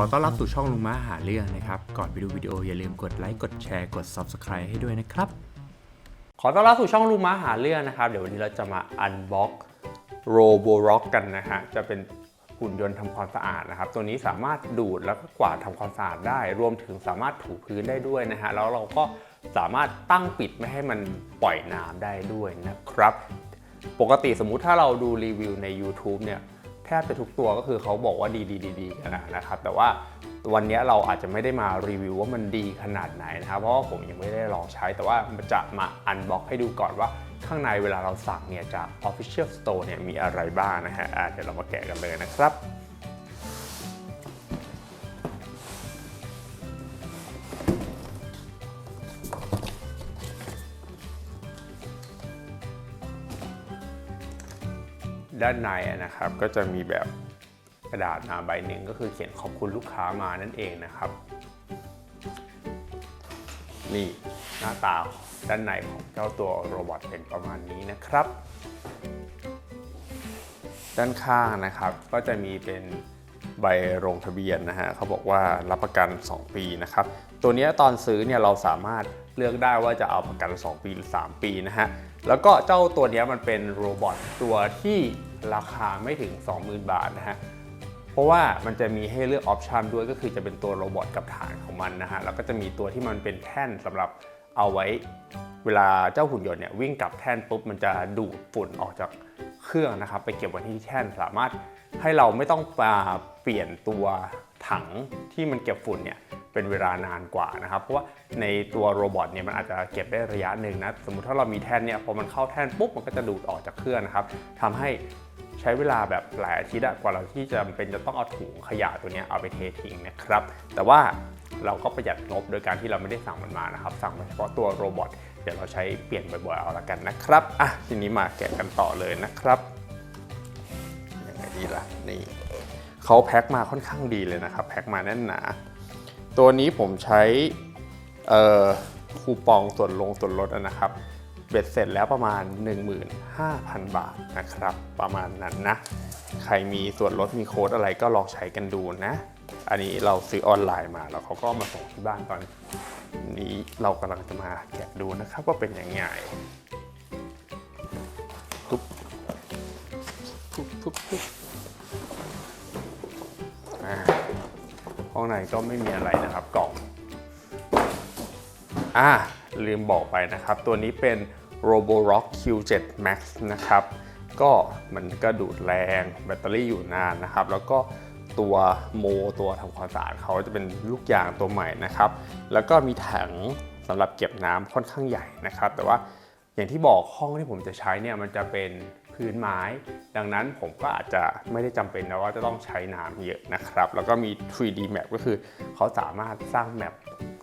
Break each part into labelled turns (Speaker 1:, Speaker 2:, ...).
Speaker 1: อต้อนรับสู่ช่องลุงม้าหาเรื่องนะครับ ก่อนไปดูวิดีโออย่าลืมกดไลค์ กดแชร์ กด Subscribe ให้ด้วยนะครับ
Speaker 2: ขอต้อนรับสู่ช่องลุงม้าหาเรื่องนะครับ เดี๋ยววันนี้เราจะมาอันบ็อกโรโบร็อกกันนะฮะ จะเป็นหุ่นยนต์ทำความสะอาดนะครับ ตัวนี้สามารถดูดแล้วก็กวาดทำความสะอาดได้ รวมถึงสามารถถูพื้นได้ด้วยนะฮะ แล้วเราก็สามารถตั้งปิดไม่ให้มันปล่อยน้ำได้ด้วยนะครับ ปกติสมมุติถ้าเราดูรีวิวใน YouTube เนี่ย แทบจะทุกตัวก็คือเขาบอกว่าดีดีดีดีกันนะครับ แต่ว่าวันนี้เราอาจจะไม่ได้มารีวิวว่ามันดีขนาดไหนนะครับ เพราะว่าผมยังไม่ได้ลองใช้ แต่ว่าจะมาอันบ็อกให้ดูก่อนว่าข้างในเวลาเราสั่งเนี่ยจาก Official Store เนี่ยมีอะไรบ้างนะฮะอะเดี๋ยวเรามาแกะกันเลยนะครับ ด้านในนะครับ ก็จะมีแบบกระดาษมาใบหนึ่งก็คือเขียนขอบคุณลูกค้ามานั่นเองนะครับ นี่หน้าตาด้านในของเจ้าตัวโรบอทเป็นประมาณนี้นะครับ ด้านข้างนะครับก็จะมีเป็นใบลงทะเบียนนะฮะเขาบอกว่ารับประกัน 2 ปีนะครับ ตัวนี้ตอนซื้อเนี่ยเราสามารถเลือกได้ว่าจะเอาประกัน 2 ปีหรือ 3 ปีนะฮะแล้วก็เจ้าตัวนี้มันเป็นโรบอทตัวที่ ราคาไม่ถึง 20,000 บาทนะฮะเพราะว่ามันจะมีให้เลือกออปชันด้วยก็คือจะเป็นตัวโรบอทกับฐานของมันนะฮะแล้วก็จะมีตัวที่มันเป็นแท่นสำหรับเอาไว้เวลาเจ้าหุ่นยนต์เนี่ยวิ่งกลับแท่นปุ๊บมันจะดูดฝุ่นออกจากเครื่องนะครับ ไปเก็บไว้ที่แท่นสามารถให้เราไม่ต้องมาเปลี่ยนตัวถังที่มันเก็บฝุ่นเนี่ยเป็นเวลานานกว่านะครับ เพราะว่าในตัวโรบอทเนี่ยมันอาจจะเก็บได้ระยะหนึ่งนะ สมมติถ้าเรามีแท่นเนี่ยพอมันเข้าแท่นปุ๊บมันก็จะดูดออกจากเครื่องนะครับทำให้ ใช้เวลาแบบหลายอาทิตย์กว่าเราที่จะเป็นจะต้องเอาถุงขยะตัวนี้เอาไปเททิ้งนะครับ แต่ว่าเราก็ประหยัดงบโดยการที่เราไม่ได้สั่งมันมานะครับ สั่งมาเฉพาะตัวโรบอทเดี๋ยวเราใช้เปลี่ยนบ่อยๆเอาละกันนะครับอะทีนี้มาแกะกันต่อเลยนะครับยังไงดีล่ะนี่เขาแพ็คมาค่อนข้างดีเลยนะครับ แพ็คมาแน่นหนา ตัวนี้ผมใช้คูปองส่วนลงส่วนลดนะครับ บ็ดเสร็จแล้วประมาณ 15,000 บาทนะครับ ประมาณนั้นนะ ใครมีส่วนลดมีโค้ดอะไรก็ลองใช้กันดูนะ อันนี้เราซื้อออนไลน์มาแล้วเขาก็มาส่งที่บ้านตอนนี้เรากำลังจะมาแกะดูนะครับว่าเป็นยังไงทุบทุบทุบทุบอ่าข้างในก็ไม่มีอะไรนะครับกล่องอ่าลืมบอกไปนะครับ ตัวนี้เป็น Roborock Q7 Max นะครับ ก็มันก็ดูดแรงแบตเตอรี่อยู่นานนะครับ แล้วก็ตัวโมตัวทำความสะอาดเขาจะเป็นลูกยางตัวใหม่นะครับ แล้วก็มีถังสำหรับเก็บน้ำค่อนข้างใหญ่นะครับ แต่ว่าอย่างที่บอกห้องที่ผมจะใช้เนี่ยมันจะเป็นพื้นไม้ ดังนั้นผมก็อาจจะไม่ได้จำเป็นนะว่าจะต้องใช้น้ำเยอะนะครับ แล้วก็มี 3D map ก็คือเขาสามารถสร้างแมป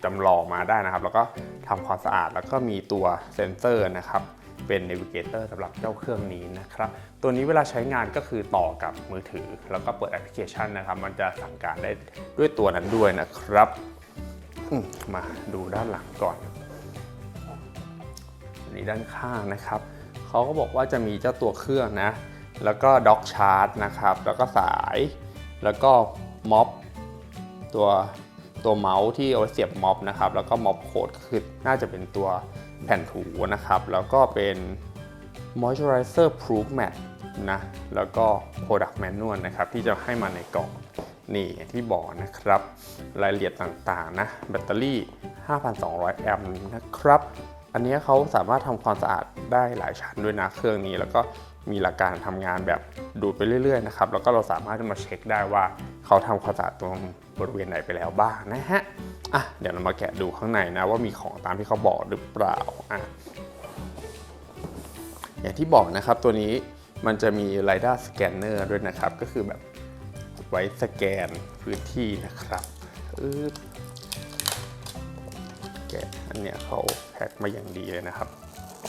Speaker 2: จำลองมาได้นะครับ แล้วก็ทำความสะอาดแล้วก็มีตัวเซนเซอร์นะครับเป็น Navigator สำหรับเจ้าเครื่องนี้นะครับ ตัวนี้เวลาใช้งานก็คือต่อกับมือถือ แล้วก็เปิดแอปพลิเคชันนะครับ มันจะสั่งการได้ด้วยตัวนั้นด้วยนะครับมมาดูด้านหลังก่อนอันนี้ด้านข้างนะครับ เขาก็บอกว่าจะมีเจ้าตัวเครื่องนะ แล้วก็ด็อกชาร์จนะครับ แล้วก็สาย แล้วก็ม็อบตัว ตัวเมาส์ที่เอาไว้เสียบม็อบนะครับ แล้วก็ม็อบโคดคือน่าจะเป็นตัวแผ่นถูนะครับ แล้วก็เป็น moisturizer proof matte นะ แล้วก็ product manual นะครับ ที่จะให้มาในกล่องนี่ที่บอกนะครับ รายละเอียดต่างๆนะแบตเตอรี่ 5,200 แอมป์นะครับ อันนี้เขาสามารถทำความสะอาดได้หลายชั้นด้วยนะเครื่องนี้แล้วก็ มีหลักการทำงานแบบดูดไปเรื่อยๆนะครับแล้วก็เราสามารถจะมาเช็คได้ว่าเขาทำความสะอาดตรงบริเวณไหนไปแล้วบ้างนะฮะอะเดี๋ยวเรามาแกะดูข้างในนะว่ามีของตามที่เขาบอกหรือเปล่าอะอย่างที่บอกนะครับตัวนี้มันจะมี LiDAR scanner ด้วยนะครับ ก็คือแบบไว้สแกนพื้นที่นะครับอึ๊บแกะอันเนี้ยเขาแพ็คมาอย่างดีเลยนะครับ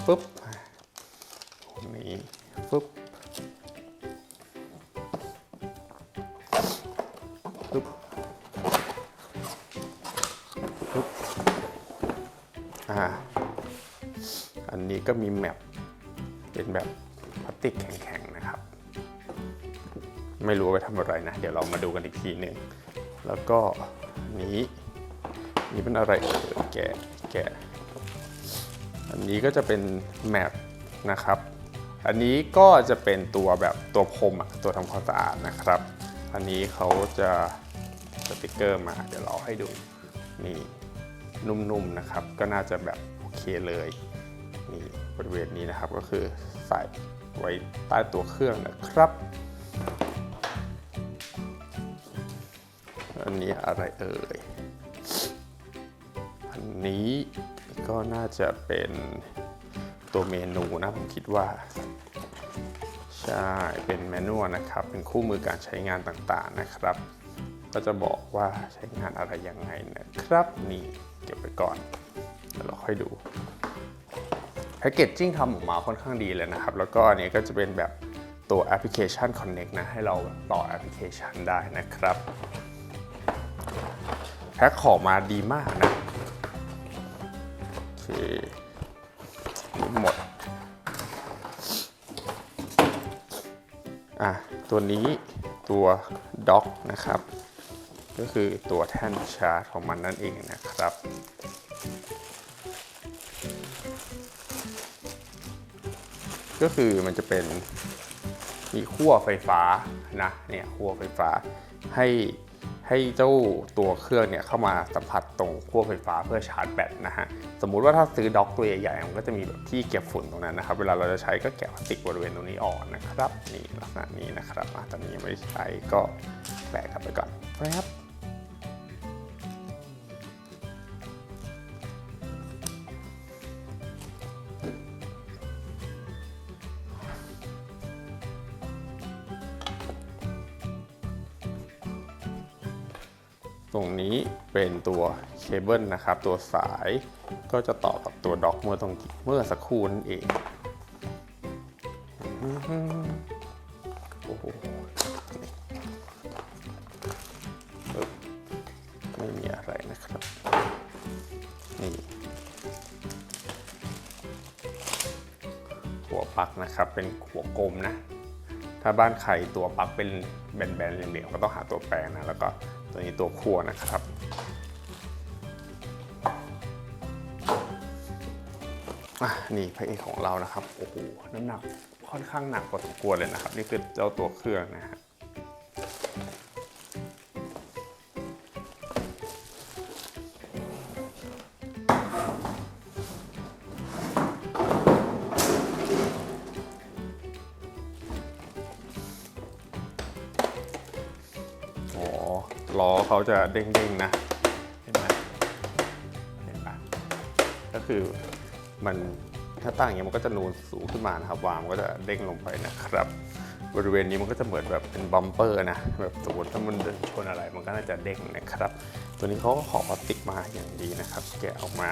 Speaker 2: ปุ๊บตรงนี้ ปุ๊บปุ๊บปุ๊บอ่า อันนี้ก็มีแมปเป็นแบบพลาสติกแข็งๆนะครับ ไม่รู้ไปทำอะไรนะ เดี๋ยวเรามาดูกันอีกทีหนึ่ง แล้วก็อันนี้อันนี้เป็นอะไรเอ่ยแกะแกะอันนี้ก็จะเป็นแมปนะครับ อันนี้ก็จะเป็นตัวแบบตัวพรมอะตัวทำความสะอาดนะครับ อันนี้เขาจะสติกเกอร์มาเดี๋ยวเราให้ดูนี่นุ่มๆนะครับ ก็น่าจะแบบโอเคเลยนี่บริเวณนี้นะครับก็คือใส่ไว้ใต้ตัวเครื่องนะครับ อันนี้อะไรเอ่ย อันนี้ก็น่าจะเป็น ตัวเมนูนะผมคิดว่า ใช่ เป็นแมนนวลนะครับ เป็นคู่มือการใช้งานต่างๆนะครับ ก็จะบอกว่าใช้งานอะไรยังไงนะครับนี่เก็บไปก่อนเดี๋ยวเราค่อยดูแพคเกจจิ้งทำออกมาค่อนข้างดีเลยนะครับ แล้วก็อันนี้ก็จะเป็นแบบตัวแอปพลิเคชัน Connect นะ ให้เราต่อแอปพลิเคชันได้นะครับ แพ็คของมาดีมากนะ อะตัวนี้ตัวด็อกนะครับ ก็คือตัวแท่นชาร์จของมันนั่นเองนะครับก็คือมันจะเป็นมีขั้วไฟฟ้านะเนี่ยขั้วไฟฟ้าให้ ให้เจ้าตัวเครื่องเนี่ยเข้ามาสัมผัสตรงขั้วไฟฟ้าเพื่อชาร์จแบตนะฮะ สมมุติว่าถ้าซื้อด็อกตัวใหญ่ๆมันก็จะมีแบบที่เก็บฝุ่นตรงนั้นนะครับ เวลาเราจะใช้ก็แกะพลาสติกบริเวณตรงนี้ออกนะครับ นี่ลักษณะนี้นะครับตอนนี้ไม่ใช้ก็แปะกลับไปก่อนนะครับ ตรงนี้เป็นตัวเคเบิลนะครับ ตัวสายก็จะต่อกับตัวด็อกเมื่อตรงเมื่อสักครู่นั่นเองโอ้โหไม่มีอะไรนะครับ นี่ หัวปลั๊กนะครับเป็นหัวกลมนะ ถ้าบ้านใครตัวปลั๊กเป็นแบนๆเหลี่ยมๆก็ต้องหาตัวแปรนะแล้วก็ ตัวนี้ตัวคั่วนะครับ นี่พระเอกของเรานะครับ โอ้โห น้ำหนักค่อนข้างหนักพอสมควรเลยนะครับ นี่คือเจ้าตัวเครื่องนะฮะ อ๋อล้อเขาจะเด้งๆนะ เห็นไหมเห็นปะก็คือมันถ้าตั้งอย่างนี้มันก็จะนูนสูงขึ้นมานะครับ วางมันก็จะเด้งลงไปนะครับ บริเวณนี้มันก็จะเหมือนแบบเป็นบัมเปอร์นะ แบบสมมติถ้ามันเดินชนอะไรมันก็น่าจะเด้งนะครับ ตัวนี้เขาก็ขอพลาสติกมาอย่างดีนะครับ แกะออกมา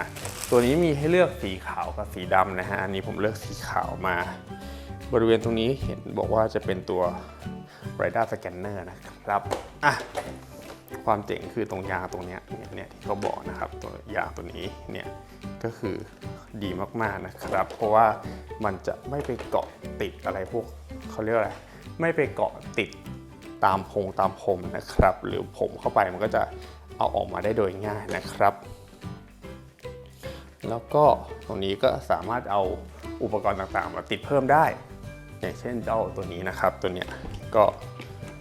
Speaker 2: ตัวนี้มีให้เลือกสีขาวกับสีดำนะฮะ อันนี้ผมเลือกสีขาวมา บริเวณตรงนี้เห็นบอกว่าจะเป็นตัว r a d a r Scanner นะครับอะความเจ๋งคือตรงยางตรงเนี้ยเนี่ยที่เขาบอกนะครับตัวยางตัวนี้เนี่ยก็คือดีมากๆนะครับ เพราะว่ามันจะไม่ไปเกาะติดอะไรพวกเขาเรียกอะไรไม่ไปเกาะติดตามพงตามพรมนะครับ หรือผมเข้าไปมันก็จะเอาออกมาได้โดยง่ายนะครับ แล้วก็ตรงนี้ก็สามารถเอาอุปกรณ์ต่างๆ มาติดเพิ่มได้ อย่างเช่นเจ้าตัวนี้นะครับตัวเนี้ยก็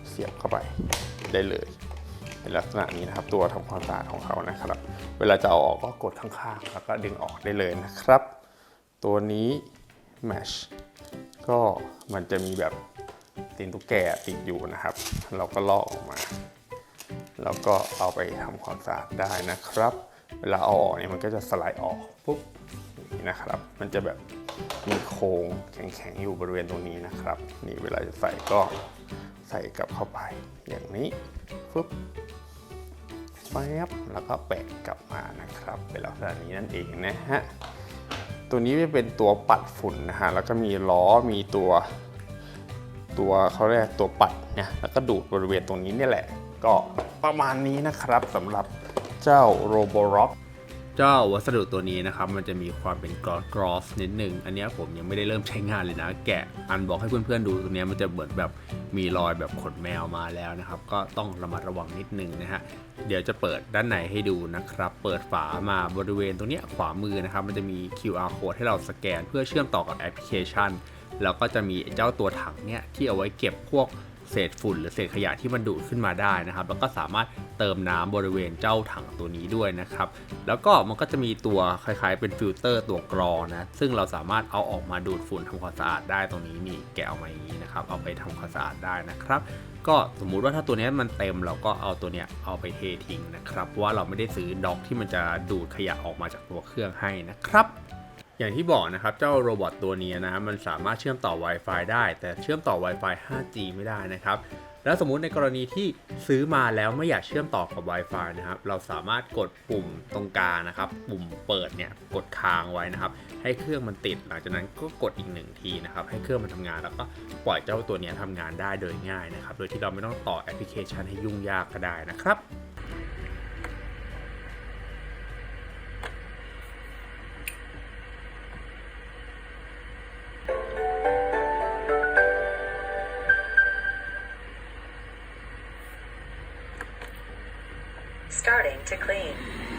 Speaker 2: เสียบเข้าไปได้เลยเป็นลักษณะนี้นะครับ ตัวทำความสะอาดของเขานะครับ เวลาจะเอาออกก็กดข้างๆ แล้วก็ดึงออกได้เลยนะครับ ตัวนี้ mesh ก็มันจะมีแบบตีนตุ๊กแกติดอยู่นะครับ เราก็ลอกออกมา แล้วก็เอาไปทำความสะอาดได้นะครับ เวลาเอาออกเนี่ยมันก็จะสไลด์ออกปุ๊บ นี้นะครับ มันจะแบบมีโครงแข็งๆอยู่บริเวณตรงนี้นะครับ นี่เวลาจะใส่ก็ใส่กลับเข้าไป อย่างนี้ปุ๊บแป๊บแล้วก็แปะกลับมานะครับ เป็นลักษณะนี้นั่นเองนะฮะตัวนี้จะเป็นตัวปัดฝุ่นนะฮะแล้วก็มีล้อมีตัว ตัวเขาเรียกตัวปัดเนี่ยแล้วก็ดูดบริเวณตรงนี้นี่แหละ ก็ประมาณนี้นะครับสำหรับเจ้า r o b o r o c เจ้าวัสดุตัวนี้นะครับ มันจะมีความเป็นกรอสกรอสนิดหนึ่งอันนี้ผมยังไม่ได้เริ่มใช้งานเลยนะ แกะอันบอกให้เพื่อนๆดูตรงเนี้มันจะเหมือนแบบมีรอยแบบขนแมวมาแล้วนะครับ ก็ต้องระมัดระวังนิดนึงนะฮะเดี๋ยวจะเปิดด้านในให้ดูนะครับ เปิดฝามาบริเวณตรงนี้ขวามือนะครับ มันจะมี QR code ให้เราสแกน เพื่อเชื่อมต่อกับแอปพลิเคชัน แล้วก็จะมีเจ้าตัวถังเนี่ยที่เอาไว้เก็บพวก เศษฝุ่นหรือเศษขยะที่มันดูดขึ้นมาได้นะครับ แล้วก็สามารถเติมน้ำบริเวณเจ้าถังตัวนี้ด้วยนะครับ แล้วก็มันก็จะมีตัวคล้ายๆ เป็นฟิลเตอร์ตัวกรองนะ ซึ่งเราสามารถเอาออกมาดูดฝุ่นทำความสะอาดได้ตรงนี้นี่แกะออกมาอย่างนี้นะครับ เอาไปทำความสะอาดได้นะครับก็สมมุติว่าถ้าตัวนี้มันเต็มเราก็เอาตัวเนี้ยเอาไปเททิ้งนะครับ เพราะว่าเราไม่ได้ซื้อด็อกที่มันจะดูดขยะออกมาจากตัวเครื่องให้นะครับ อย่างที่บอกนะครับ เจ้าโรบอทตัวนี้นะมันสามารถเชื่อมต่อ Wi-Fi ได้ แต่เชื่อมต่อ Wi-Fi 5G ไม่ได้นะครับ แล้วสมมุติในกรณีที่ซื้อมาแล้วไม่อยากเชื่อมต่อกับ Wi-Fi นะครับ เราสามารถกดปุ่มตรงกลางนะครับ ปุ่มเปิดเนี่ยกดค้างไว้นะครับ ให้เครื่องมันติด หลังจากนั้นก็กดอีกหนึ่งทีนะครับ ให้เครื่องมันทำงานแล้วก็ปล่อยเจ้าตัวนี้ยทำงานได้โดยง่ายนะครับ โดยที่เราไม่ต้องต่อแอปพลิเคชันให้ยุ่งยากก็ได้นะครับ
Speaker 3: Starting to clean.